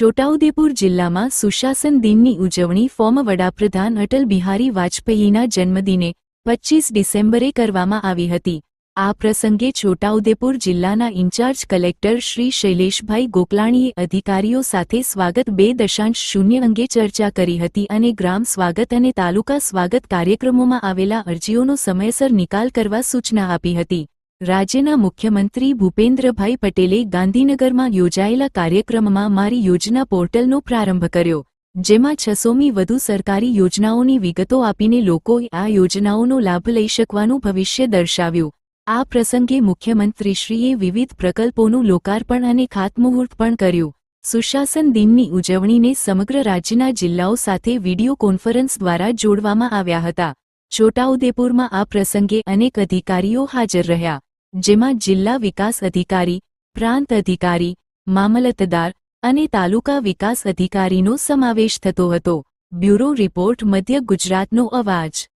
છોટાઉદેપુર જિલ્લામાં સુશાસન દિનની ઉજવણી ફોર્મ વડાપ્રધાન અટલ બિહારી વાજપેયીના જન્મદિને પચ્ચીસ ડિસેમ્બરે કરવામાં આવી હતી. આ પ્રસંગે છોટાઉદેપુર જિલ્લાના ઇન્ચાર્જ કલેક્ટર શ્રી શૈલેષભાઈ ગોકલાણીએ અધિકારીઓ સાથે સ્વાગત બે દશાંશ શૂન્ય અંગે ચર્ચા કરી હતી અને ગ્રામ સ્વાગત અને તાલુકા સ્વાગત કાર્યક્રમોમાં આવેલા અરજીઓનો સમયસર નિકાલ કરવા સૂચના આપી હતી. રાજ્યના મુખ્યમંત્રી ભૂપેન્દ્રભાઈ પટેલે ગાંધીનગરમાં યોજાયેલા કાર્યક્રમમાં મારી યોજના પોર્ટલનો પ્રારંભ કર્યો, જેમાં છસોમી વધુ સરકારી યોજનાઓની વિગતો આપીને લોકોએ આ યોજનાઓનો લાભ લઈ શકવાનું ભવિષ્ય દર્શાવ્યું. આ પ્રસંગે મુખ્યમંત્રીશ્રીએ વિવિધ પ્રકલ્પોનું લોકાર્પણ અને ખાતમુહૂર્ત પણ કર્યું. સુશાસન દિનની ઉજવણીને સમગ્ર રાજ્યના જિલ્લાઓ સાથે વિડિયો કોન્ફરન્સ દ્વારા જોડવામાં આવ્યા હતા. છોટાઉદેપુરમાં આ પ્રસંગે અનેક અધિકારીઓ હાજર રહ્યા. જેમાં જિલ્લા વિકાસ અધિકારી, પ્રાંત અધિકારી, મામલતદાર અને તાલુકા વિકાસ અધિકારીનો સમાવેશ થતો હતો. બ્યુરો રિપોર્ટ, મધ્ય ગુજરાતનો અવાજ.